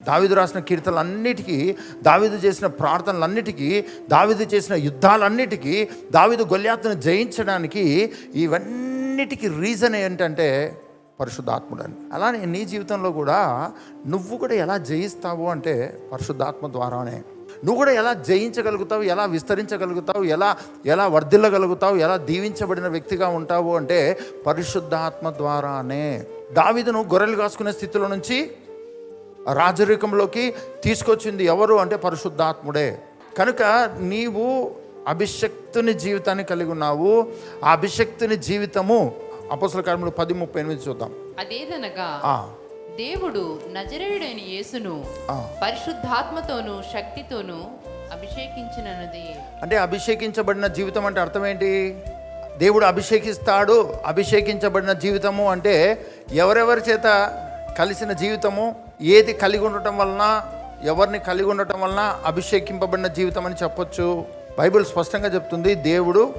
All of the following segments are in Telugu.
దావిదు రాసిన కీర్తనలన్నిటికీ దావిదు చేసిన ప్రార్థనలన్నిటికీ దావిదు చేసిన యుద్ధాలన్నిటికీ దావిదు గొల్యాత్తును జయించడానికి ఇవన్నిటికీ రీజన్ ఏంటంటే పరిశుద్ధాత్ముడు అని అలానే నీ జీవితంలో కూడా నువ్వు కూడా ఎలా జయిస్తావు అంటే పరిశుద్ధాత్మ ద్వారానే. నువ్వు కూడా ఎలా జయించగలుగుతావు ఎలా విస్తరించగలుగుతావు ఎలా ఎలా వర్ధిల్లగలుగుతావు ఎలా దీవించబడిన వ్యక్తిగా ఉంటావు అంటే పరిశుద్ధాత్మ ద్వారానే. దావిదును గొర్రెలు కాసుకునే స్థితిలో నుంచి రాజరికంలోకి తీసుకొచ్చింది ఎవరు అంటే పరిశుద్ధాత్ముడే. కనుక నీవు అభిషక్తుని జీవితాన్ని కలిగి ఉన్నావు. ఆ అభిషక్తుని జీవితము అపసల కార్యములు పది ముప్పై ఎనిమిది చూద్దాం. అదేదనగా దేవుడు నజరేయుడైన యేసును. పరిశుద్ధాత్మతోను శక్తితోను అభిషేకించినది. అంటే అభిషేకించబడిన జీవితం అంటే అర్థం ఏంటి? దేవుడు అభిషేకిస్తాడు అభిషేకించబడిన జీవితము అంటే ఎవరెవరి చేత కలిసిన జీవితము? ఏది కలిగి ఉండటం వలన ఎవరిని కలిగి ఉండటం వలన అభిషేకింపబడిన జీవితం అని చెప్పొచ్చు. బైబిల్ స్పష్టంగా చెప్తుంది దేవుడు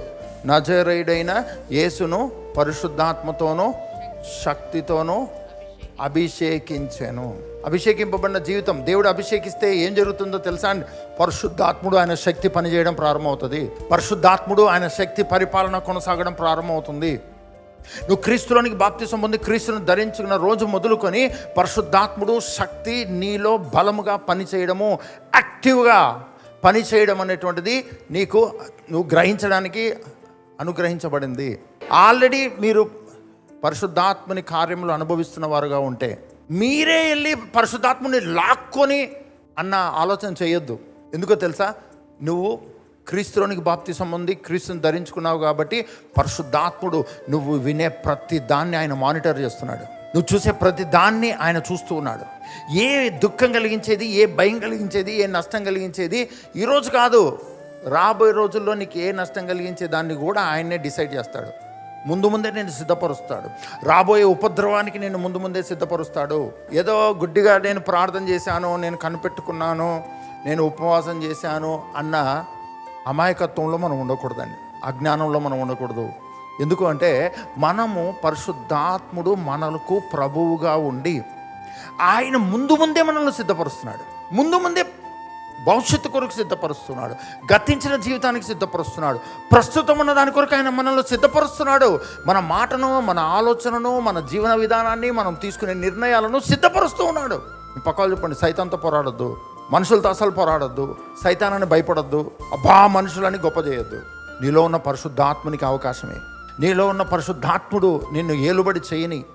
నజరేయుడైన యేసును పరిశుద్ధాత్మతోనూ శక్తితోనూ అభిషేకించాను. అభిషేకింపబడిన జీవితం దేవుడు అభిషేకిస్తే ఏం జరుగుతుందో తెలుసా అండి? పరిశుద్ధాత్ముడు ఆయన శక్తి పనిచేయడం ప్రారంభమవుతుంది. పరిశుద్ధాత్ముడు ఆయన శక్తి పరిపాలన కొనసాగడం ప్రారంభమవుతుంది. నువ్వు క్రీస్తులోనికి బాప్తిసం పొంది క్రీస్తును ధరించుకున్న రోజు మొదలుకొని పరిశుద్ధాత్ముడు శక్తి నీలో బలముగా పనిచేయడము యాక్టివ్గా పనిచేయడం అనేటువంటిది నీకు నువ్వు గ్రహించడానికి అనుగ్రహించబడింది. ఆల్రెడీ మీరు పరిశుద్ధాత్మని కార్యములు అనుభవిస్తున్న వారుగా ఉంటే మీరే వెళ్ళి పరిశుద్ధాత్మని లాక్కొని అన్న ఆలోచన చేయొద్దు. ఎందుకో తెలుసా? నువ్వు క్రీస్తులోనికి బాప్తి సంబంధి క్రీస్తుని ధరించుకున్నావు కాబట్టి పరిశుద్ధాత్ముడు నువ్వు వినే ప్రతి దాన్ని ఆయన మానిటర్ చేస్తున్నాడు. నువ్వు చూసే ప్రతి దాన్ని ఆయన చూస్తూ ఉన్నాడు. ఏ దుఃఖం కలిగించేది ఏ భయం కలిగించేది ఏ నష్టం కలిగించేది ఈరోజు కాదు. రాబోయే రోజుల్లో నీకు ఏ నష్టం కలిగించే దాన్ని కూడా ఆయన్నే డిసైడ్ చేస్తాడు. ముందు ముందే నేను సిద్ధపరుస్తాడు. రాబోయే ఉపద్రవానికి నేను ముందు ముందే సిద్ధపరుస్తాడు. ఏదో గుడ్డిగా నేను ప్రార్థన చేశాను నేను కనిపెట్టుకున్నాను నేను ఉపవాసం చేశాను అన్న అమాయకత్వంలో మనం ఉండకూడదండి. అజ్ఞానంలో మనం ఉండకూడదు. ఎందుకు అంటే మనము పరిశుద్ధాత్ముడు మనకు ప్రభువుగా ఉండి ఆయన ముందు ముందే మనల్ని సిద్ధపరుస్తున్నాడు. ముందు ముందే భవిష్యత్తు కొరకు సిద్ధపరుస్తున్నాడు. గతించిన జీవితానికి సిద్ధపరుస్తున్నాడు. ప్రస్తుతం ఉన్న దాని కొరకు ఆయన మనల్ని సిద్ధపరుస్తున్నాడు. మన మాటను మన ఆలోచనను మన జీవన విధానాన్ని మనం తీసుకునే నిర్ణయాలను సిద్ధపరుస్తూ ఉన్నాడు. పక్కలు చెప్పండి సైతంతో పోరాడొద్దు. మనుషులతో అసలు పోరాడొద్దు సైతానాన్ని భయపడొద్దు అబ్బా మనుషులని గొప్ప చేయొద్దు. నీలో ఉన్న పరిశుద్ధాత్మునికి అవకాశమే. నీలో ఉన్న పరిశుద్ధాత్ముడు నిన్ను ఏలుబడి చేయని